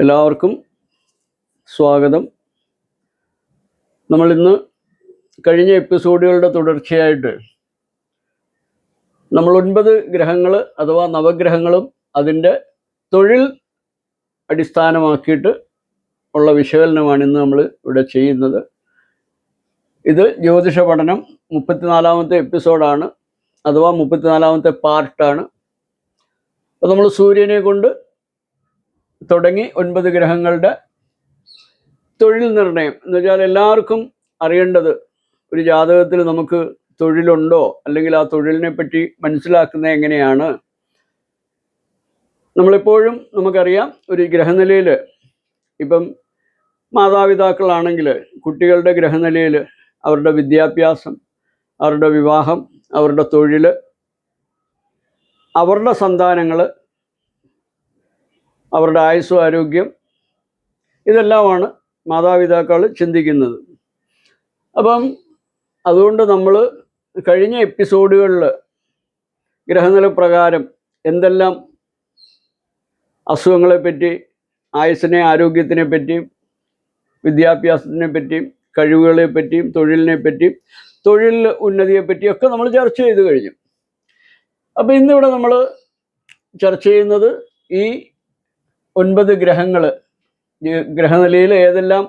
എല്ലാവർക്കും സ്വാഗതം. നമ്മളിന്ന് കഴിഞ്ഞ എപ്പിസോഡുകളുടെ തുടർച്ചയായിട്ട് നമ്മൾ ഒൻപത് ഗ്രഹങ്ങൾ അഥവാ നവഗ്രഹങ്ങളും അതിന്റെ തൊഴിൽ അടിസ്ഥാനമാക്കിയിട്ട് ഉള്ള വിശകലനമാണ് ഇന്ന് നമ്മൾ ഇവിടെ ചെയ്യുന്നത്. ഇത് ജ്യോതിഷ പഠനം മുപ്പത്തിനാലാമത്തെ എപ്പിസോഡാണ്. അഥവാ മുപ്പത്തിനാലാമത്തെ പാർട്ടാണ്. അപ്പോൾ നമ്മൾ സൂര്യനെ കൊണ്ട് തുടങ്ങി ഒൻപത് ഗ്രഹങ്ങളുടെ തൊഴിൽ നിർണയം. എന്ന് വെച്ചാൽ എല്ലാവർക്കും അറിയേണ്ടത് ഒരു ജാതകത്തിൽ നമുക്ക് തൊഴിലുണ്ടോ? അല്ലെങ്കിൽ ആ തൊഴിലിനെ പറ്റി മനസ്സിലാക്കുന്നത് എങ്ങനെയാണ്? നമ്മളെപ്പോഴും നമുക്കറിയാം ഒരു ഗ്രഹനിലയിൽ ഇപ്പം മാതാപിതാക്കളാണെങ്കിൽ കുട്ടികളുടെ ഗ്രഹനിലയിൽ അവരുടെ വിദ്യാഭ്യാസം അവരുടെ വിവാഹം അവരുടെ തൊഴിൽ അവരുടെ സന്താനങ്ങൾ അവരുടെ ആയുസ്സും ആരോഗ്യം ഇതെല്ലാമാണ് മാതാപിതാക്കൾ ചിന്തിക്കുന്നത്. അപ്പം അതുകൊണ്ട് നമ്മൾ കഴിഞ്ഞ എപ്പിസോഡുകളിൽ ഗ്രഹനില പ്രകാരം എന്തെല്ലാം അസുഖങ്ങളെപ്പറ്റി ആയുസ്സിനെ ആരോഗ്യത്തിനെ പറ്റിയും വിദ്യാഭ്യാസത്തിനെ പറ്റിയും കഴിവുകളെ പറ്റിയും തൊഴിലിനെ പറ്റിയും തൊഴിൽ ഉന്നതിയെ പറ്റിയും ഒക്കെ നമ്മൾ ചർച്ച ചെയ്ത് കഴിഞ്ഞു. അപ്പോൾ ഇന്നിവിടെ നമ്മൾ ചർച്ച ചെയ്യുന്നത് ഈ ഒൻപത് ഗ്രഹങ്ങൾ ഗ്രഹനിലയിൽ ഏതെല്ലാം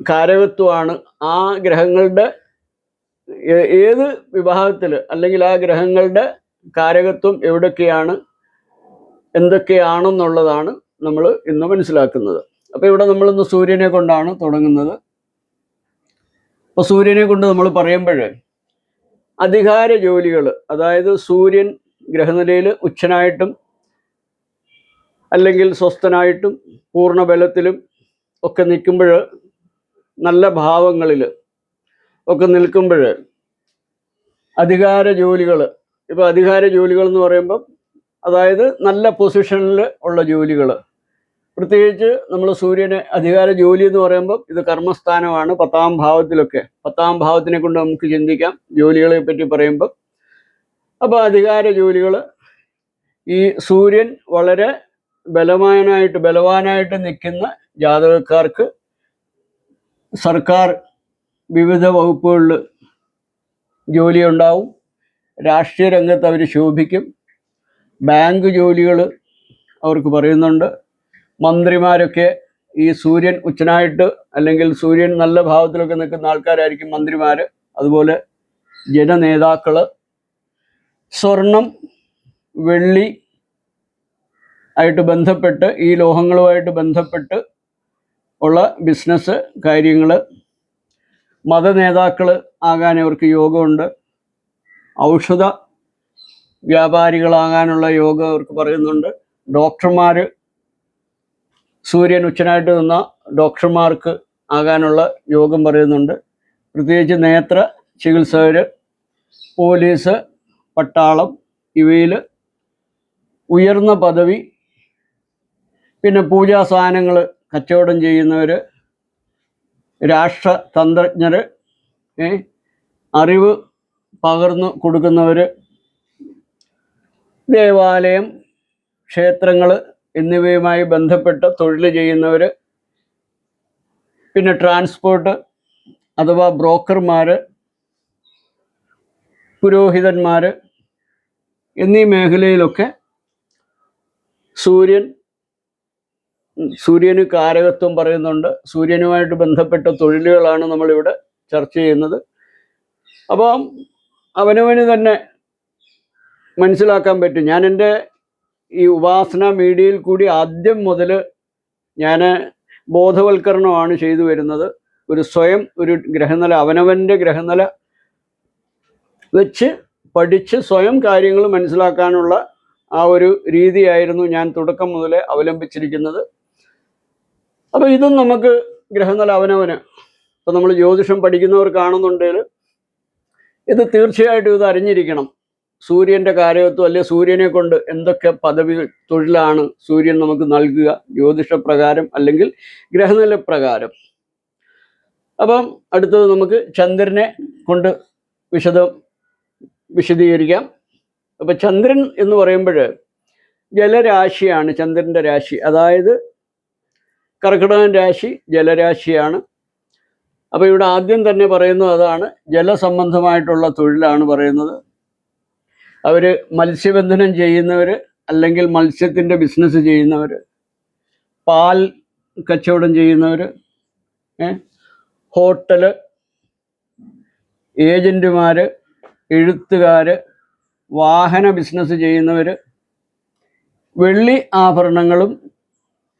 കാരകത്വമാണ് ആ ഗ്രഹങ്ങളുടെ ഏത് വിഭാഗത്തിൽ അല്ലെങ്കിൽ ആ ഗ്രഹങ്ങളുടെ കാരകത്വം എവിടൊക്കെയാണ് എന്തൊക്കെയാണെന്നുള്ളതാണ് നമ്മൾ ഇന്ന് മനസ്സിലാക്കുന്നത്. അപ്പോൾ ഇവിടെ നമ്മൾ ഇന്ന് സൂര്യനെ കൊണ്ടാണ് തുടങ്ങുന്നത്. അപ്പോൾ സൂര്യനെ കൊണ്ട് നമ്മൾ പറയുമ്പോൾ അധികാര ജോലികൾ അതായത് സൂര്യൻ ഗ്രഹനിലയിൽ ഉച്ചനായിട്ടും അല്ലെങ്കിൽ സ്വസ്ഥനായിട്ടും പൂർണബലത്തിലും ഒക്കെ നിൽക്കുമ്പോൾ നല്ല ഭാവങ്ങളിൽ ഒക്കെ നിൽക്കുമ്പോൾ അധികാര ജോലികൾ ഇപ്പോൾ അധികാര ജോലികൾ എന്ന് പറയുമ്പം അതായത് നല്ല പൊസിഷനിൽ ഉള്ള ജോലികൾ. പ്രത്യേകിച്ച് നമ്മൾ സൂര്യനെ അധികാര ജോലി എന്ന് പറയുമ്പോൾ ഇത് കർമ്മസ്ഥാനമാണ്. പത്താം ഭാവത്തിലൊക്കെ പത്താം ഭാവത്തിനെ കൊണ്ട് നമുക്ക് ചിന്തിക്കാം ജോലികളെ പറ്റി പറയുമ്പോൾ അപ്പോൾ അധികാര ജോലികൾ ഈ സൂര്യൻ വളരെ ബലവാനായിട്ട് ബലവാനായിട്ട് നിൽക്കുന്ന ജാതകക്കാർക്ക് സർക്കാർ വിവിധ വകുപ്പുകളിൽ ജോലി ഉണ്ടാവും രാഷ്ട്രീയ രംഗത്ത് അവർ ശോഭിക്കും. ബാങ്ക് ജോലികൾ അവർക്ക് പറയുന്നുണ്ട്. മന്ത്രിമാരൊക്കെ ഈ സൂര്യൻ ഉച്ചനായിട്ട് അല്ലെങ്കിൽ സൂര്യൻ നല്ല ഭാവത്തിലൊക്കെ നിൽക്കുന്ന ആൾക്കാരായിരിക്കും മന്ത്രിമാർ അതുപോലെ ജനനേതാക്കൾ സ്വർണം വെള്ളി ആയിട്ട് ബന്ധപ്പെട്ട് ഈ ലോഹങ്ങളുമായിട്ട് ബന്ധപ്പെട്ട് ഉള്ള ബിസിനസ് കാര്യങ്ങൾ മത നേതാക്കൾ ആകാൻ അവർക്ക് യോഗമുണ്ട്. ഔഷധ വ്യാപാരികളാകാനുള്ള യോഗം അവർക്ക് പറയുന്നുണ്ട്. ഡോക്ടർമാർ സൂര്യൻ ഉച്ചനായിട്ട് നിന്ന ഡോക്ടർമാർക്ക് ആകാനുള്ള യോഗം പറയുന്നുണ്ട്. പ്രത്യേകിച്ച് നേത്ര ചികിത്സകർ പോലീസ് പട്ടാളം ഇവയിൽ ഉയർന്ന പദവി പിന്നെ പൂജാ സാധനങ്ങൾ കച്ചവടം ചെയ്യുന്നവർ രാഷ്ട്രതന്ത്രജ്ഞർ അറിവ് പകർന്നു കൊടുക്കുന്നവർ ദേവാലയം ക്ഷേത്രങ്ങൾ എന്നിവയുമായി ബന്ധപ്പെട്ട് തൊഴിൽ ചെയ്യുന്നവർ പിന്നെ ട്രാൻസ്പോർട്ട് അഥവാ ബ്രോക്കർമാർ പുരോഹിതന്മാർ എന്നീ മേഖലയിലൊക്കെ സൂര്യൻ സൂര്യന് കാരകത്വം പറയുന്നുണ്ട്. സൂര്യനുമായിട്ട് ബന്ധപ്പെട്ട തൊഴിലുകളാണ് നമ്മളിവിടെ ചർച്ച ചെയ്യുന്നത്. അപ്പം അവനവന് തന്നെ മനസ്സിലാക്കാൻ പറ്റും. ഞാൻ എന്റെ ഈ ഉപാസന മീഡിയയിൽ കൂടി ആദ്യം മുതൽ ഞാൻ ബോധവൽക്കരണമാണ് ചെയ്തു വരുന്നത്. ഒരു സ്വയം ഒരു ഗ്രഹനില അവനവന്റെ ഗ്രഹനില വെച്ച് പഠിച്ച് സ്വയം കാര്യങ്ങൾ മനസ്സിലാക്കാനുള്ള ആ ഒരു രീതിയായിരുന്നു ഞാൻ തുടക്കം മുതലേ അവലംബിച്ചിരിക്കുന്നത്. അപ്പോൾ ഇതും നമുക്ക് ഗ്രഹനില അവനവന് ഇപ്പം നമ്മൾ ജ്യോതിഷം പഠിക്കുന്നവർ കാണുന്നുണ്ടെങ്കിൽ ഇത് തീർച്ചയായിട്ടും ഇത് അറിഞ്ഞിരിക്കണം. സൂര്യന്റെ കാരകത്വം അല്ലെ സൂര്യനെ കൊണ്ട് എന്തൊക്കെ പദവികൾ തൊഴിലാണ് സൂര്യൻ നമുക്ക് നൽകുക ജ്യോതിഷപ്രകാരം അല്ലെങ്കിൽ ഗ്രഹനില പ്രകാരം. അപ്പം അടുത്തത് നമുക്ക് ചന്ദ്രനെ കൊണ്ട് വിശദം വിശദീകരിക്കാം. അപ്പം ചന്ദ്രൻ എന്ന് പറയുമ്പോൾ ജലരാശിയാണ് ചന്ദ്രന്റെ രാശി. അതായത് കർക്കിടകൻ രാശി ജലരാശിയാണ്. അപ്പോൾ ഇവിടെ ആദ്യം തന്നെ പറയുന്നത് അതാണ് ജലസംബന്ധമായിട്ടുള്ള തൊഴിലാണ് പറയുന്നത്. അവർ മത്സ്യബന്ധനം ചെയ്യുന്നവർ അല്ലെങ്കിൽ മത്സ്യത്തിന്റെ ബിസിനസ് ചെയ്യുന്നവർ പാൽ കച്ചവടം ചെയ്യുന്നവർ ഹോട്ടൽ ഏജന്റുമാർ എഴുത്തുകാർ വാഹന ബിസിനസ് ചെയ്യുന്നവർ വെള്ളി ആഭരണങ്ങളും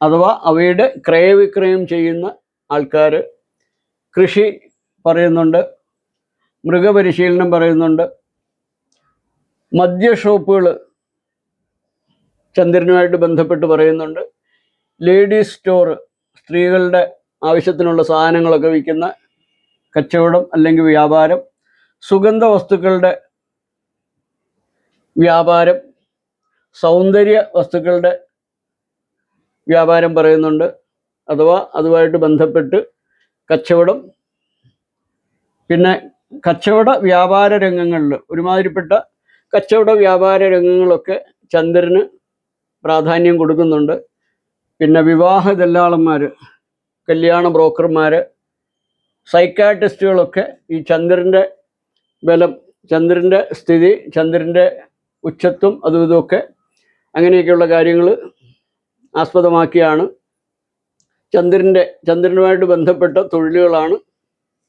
അഥവാ അവയുടെ ക്രയവിക്രയം ചെയ്യുന്ന ആൾക്കാർ കൃഷി പറയുന്നുണ്ട് മൃഗപരിശീലനം പറയുന്നുണ്ട് മദ്യ ഷോപ്പുകൾ ചന്ദ്രനുമായിട്ട് ബന്ധപ്പെട്ട് പറയുന്നുണ്ട് ലേഡീസ് സ്റ്റോർ സ്ത്രീകളുടെ ആവശ്യത്തിനുള്ള സാധനങ്ങളൊക്കെ വിൽക്കുന്ന കച്ചവടം അല്ലെങ്കിൽ വ്യാപാരം സുഗന്ധ വസ്തുക്കളുടെ വ്യാപാരം സൗന്ദര്യ വസ്തുക്കളുടെ വ്യാപാരം പറയുന്നുണ്ട്. അഥവാ അതുമായിട്ട് ബന്ധപ്പെട്ട് കച്ചവടം. പിന്നെ കച്ചവട വ്യാപാര രംഗങ്ങളിൽ ഒരുമാതിരിപ്പെട്ട കച്ചവട വ്യാപാര രംഗങ്ങളൊക്കെ ചന്ദ്രന് പ്രാധാന്യം കൊടുക്കുന്നുണ്ട്. പിന്നെ വിവാഹ ദല്ലാളന്മാർ കല്യാണ ബ്രോക്കർമാർ സൈക്കാട്രിസ്റ്റുകളൊക്കെ ഈ ചന്ദ്രന്റെ ബലം ചന്ദ്രന്റെ സ്ഥിതി ചന്ദ്രന്റെ ഉച്ചത്വം അതും ഇതുമൊക്കെ അങ്ങനെയൊക്കെയുള്ള കാര്യങ്ങൾ ആസ്പദമാക്കിയാണ്. ചന്ദ്രന്റെ ചന്ദ്രനുമായിട്ട് ബന്ധപ്പെട്ട തൊഴിലുകളാണ്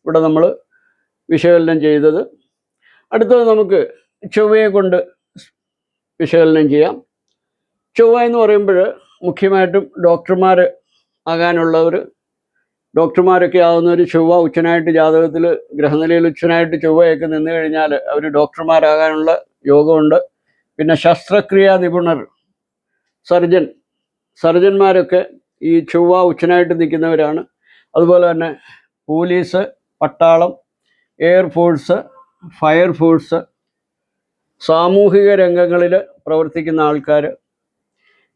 ഇവിടെ നമ്മൾ വിശകലനം ചെയ്തത്. അടുത്തത് നമുക്ക് ചൊവ്വയെ കൊണ്ട് വിശകലനം ചെയ്യാം. ചൊവ്വ എന്ന് പറയുമ്പോൾ മുഖ്യമായിട്ടും ഡോക്ടർമാർ ആകാനുള്ളവർ ഡോക്ടർമാരൊക്കെ ആകുന്നവർ ചൊവ്വ ഉച്ചനായിട്ട് ജാതകത്തിൽ ഗ്രഹനിലയിൽ ഉച്ചനായിട്ട് ചൊവ്വയൊക്കെ നിന്ന് കഴിഞ്ഞാൽ അവർ ഡോക്ടർമാരാകാനുള്ള യോഗമുണ്ട്. പിന്നെ ശസ്ത്രക്രിയാ നിപുണർ സർജൻ സർജന്മാരൊക്കെ ഈ ചൊവ്വ ഉച്ചനായിട്ട് നിൽക്കുന്നവരാണ്. അതുപോലെ തന്നെ പോലീസ് പട്ടാളം എയർഫോഴ്സ് ഫയർഫോഴ്സ് സാമൂഹിക രംഗങ്ങളിൽ പ്രവർത്തിക്കുന്ന ആൾക്കാർ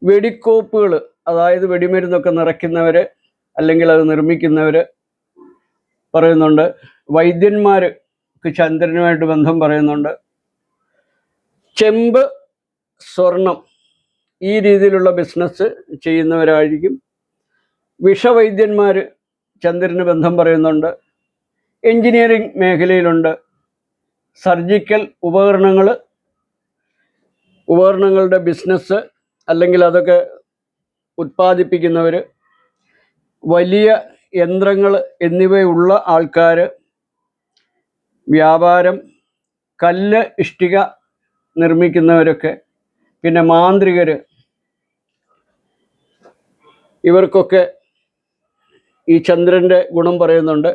വെടിക്കോപ്പുകൾ അതായത് വെടിമരുന്നൊക്കെ നിറയ്ക്കുന്നവർ അല്ലെങ്കിൽ അത് നിർമ്മിക്കുന്നവർ പറയുന്നുണ്ട്. വൈദ്യന്മാർക്ക് ചന്ദ്രനുമായിട്ട് ബന്ധം പറയുന്നുണ്ട്. ചെമ്പ് സ്വർണം ഈ രീതിയിലുള്ള ബിസിനസ് ചെയ്യുന്നവരായിരിക്കും. വിഷവൈദ്യന്മാർ ചന്ദ്രന് ബന്ധം പറയുന്നുണ്ട്. എൻജിനീയറിംഗ് മേഖലയിലുണ്ട്. സർജിക്കൽ ഉപകരണങ്ങൾ ഉപകരണങ്ങളുടെ ബിസിനസ് അല്ലെങ്കിൽ അതൊക്കെ ഉത്പാദിപ്പിക്കുന്നവർ വലിയ യന്ത്രങ്ങൾ എന്നിവയുള്ള ആൾക്കാർ വ്യാപാരം കല്ല് ഇഷ്ടിക നിർമ്മിക്കുന്നവരൊക്കെ പിന്നെ മാന്ത്രികർ ഇവർക്കൊക്കെ ഈ ചന്ദ്രന്റെ ഗുണം പറയുന്നുണ്ട്.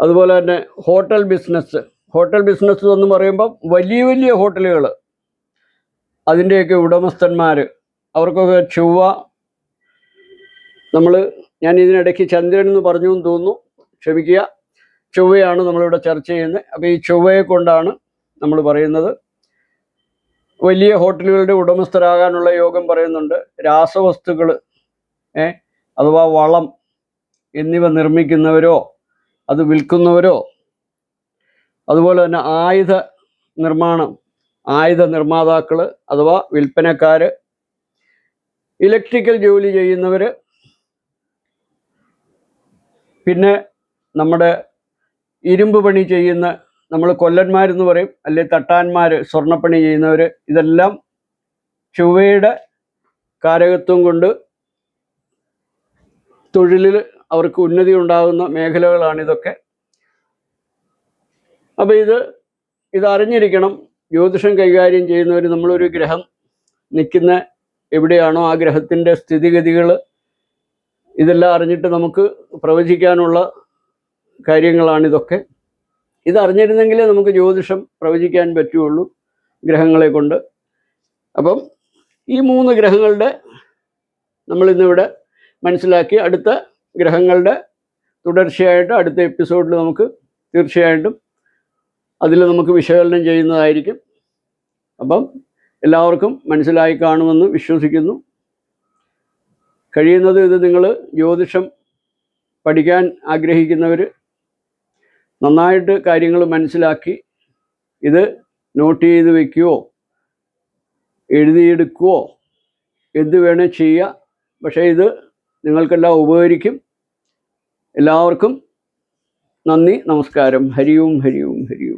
അതുപോലെ തന്നെ ഹോട്ടൽ ബിസിനസ്. ഹോട്ടൽ ബിസിനസ് എന്ന് പറയുമ്പം വലിയ വലിയ ഹോട്ടലുകൾ അതിന്റെയൊക്കെ ഉടമസ്ഥന്മാർ അവർക്കൊക്കെ ചൊവ്വ നമ്മൾ ഞാൻ ഇതിനിടയ്ക്ക് ചന്ദ്രൻ എന്ന് പറഞ്ഞു എന്ന് തോന്നുന്നു. ക്ഷമിക്കുക. ചൊവ്വയാണ് നമ്മളിവിടെ ചർച്ച ചെയ്യുന്നത്. അപ്പോൾ ഈ ചൊവ്വയെ കൊണ്ടാണ് നമ്മൾ പറയുന്നത്. വലിയ ഹോട്ടലുകളുടെ ഉടമസ്ഥരാകാനുള്ള യോഗം പറയുന്നുണ്ട്. രാസവസ്തുക്കൾ ഏ അഥവാ വളം എന്നിവ നിർമ്മിക്കുന്നവരോ അത് വിൽക്കുന്നവരോ അതുപോലെ തന്നെ ആയുധ നിർമ്മാണം ആയുധ നിർമ്മാതാക്കൾ അഥവാ വിൽപ്പനക്കാർ ഇലക്ട്രിക്കൽ ജോലി ചെയ്യുന്നവർ പിന്നെ നമ്മുടെ ഇരുമ്പ് പണി ചെയ്യുന്ന നമ്മൾ കൊല്ലന്മാരെന്ന് പറയും അല്ലെ തട്ടാന്മാർ സ്വർണപ്പണി ചെയ്യുന്നവർ ഇതെല്ലാം ചുവയുടെ കാരകത്വം കൊണ്ട് തൊഴിലിൽ അവർക്ക് ഉന്നതി ഉണ്ടാകുന്ന മേഖലകളാണ് ഇതൊക്കെ. അപ്പോൾ ഇത് ഇതറിഞ്ഞിരിക്കണം ജ്യോതിഷം കൈകാര്യം ചെയ്യുന്നവർ നമ്മളൊരു ഗ്രഹം നിൽക്കുന്ന എവിടെയാണോ ആ ഗ്രഹത്തിന്റെ സ്ഥിതിഗതികൾ ഇതെല്ലാം അറിഞ്ഞിട്ട് നമുക്ക് പ്രവചിക്കാനുള്ള കാര്യങ്ങളാണിതൊക്കെ ഇത് അറിഞ്ഞിരുന്നെങ്കിലേ നമുക്ക് ജ്യോതിഷം പ്രവചിക്കാൻ പറ്റുള്ളൂ ഗ്രഹങ്ങളെ കൊണ്ട്. അപ്പം ഈ മൂന്ന് ഗ്രഹങ്ങളുടെ നമ്മളിന്നിവിടെ മനസ്സിലാക്കി. അടുത്ത ഗ്രഹങ്ങളുടെ തുടർച്ചയായിട്ട് അടുത്ത എപ്പിസോഡിൽ നമുക്ക് തീർച്ചയായിട്ടും അതിൽ നമുക്ക് വിശകലനം ചെയ്യുന്നതായിരിക്കും. അപ്പം എല്ലാവർക്കും മനസ്സിലായി കാണുമെന്ന് വിശ്വസിക്കുന്നു. കഴിയുന്നത് ഇത് നിങ്ങൾ ജ്യോതിഷം പഠിക്കാൻ ആഗ്രഹിക്കുന്നവർ നന്നായിട്ട് കാര്യങ്ങൾ മനസ്സിലാക്കി ഇത് നോട്ട് ചെയ്ത് വയ്ക്കുവോ എഴുതിയെടുക്കുവോ? എന്ത് വേണേൽ ചെയ്യുക. പക്ഷേ ഇത് നിങ്ങൾക്കെല്ലാം ഉപകരിക്കും. എല്ലാവർക്കും നന്ദി നമസ്കാരം. ഹരിയും ഹരിയും ഹരിയും.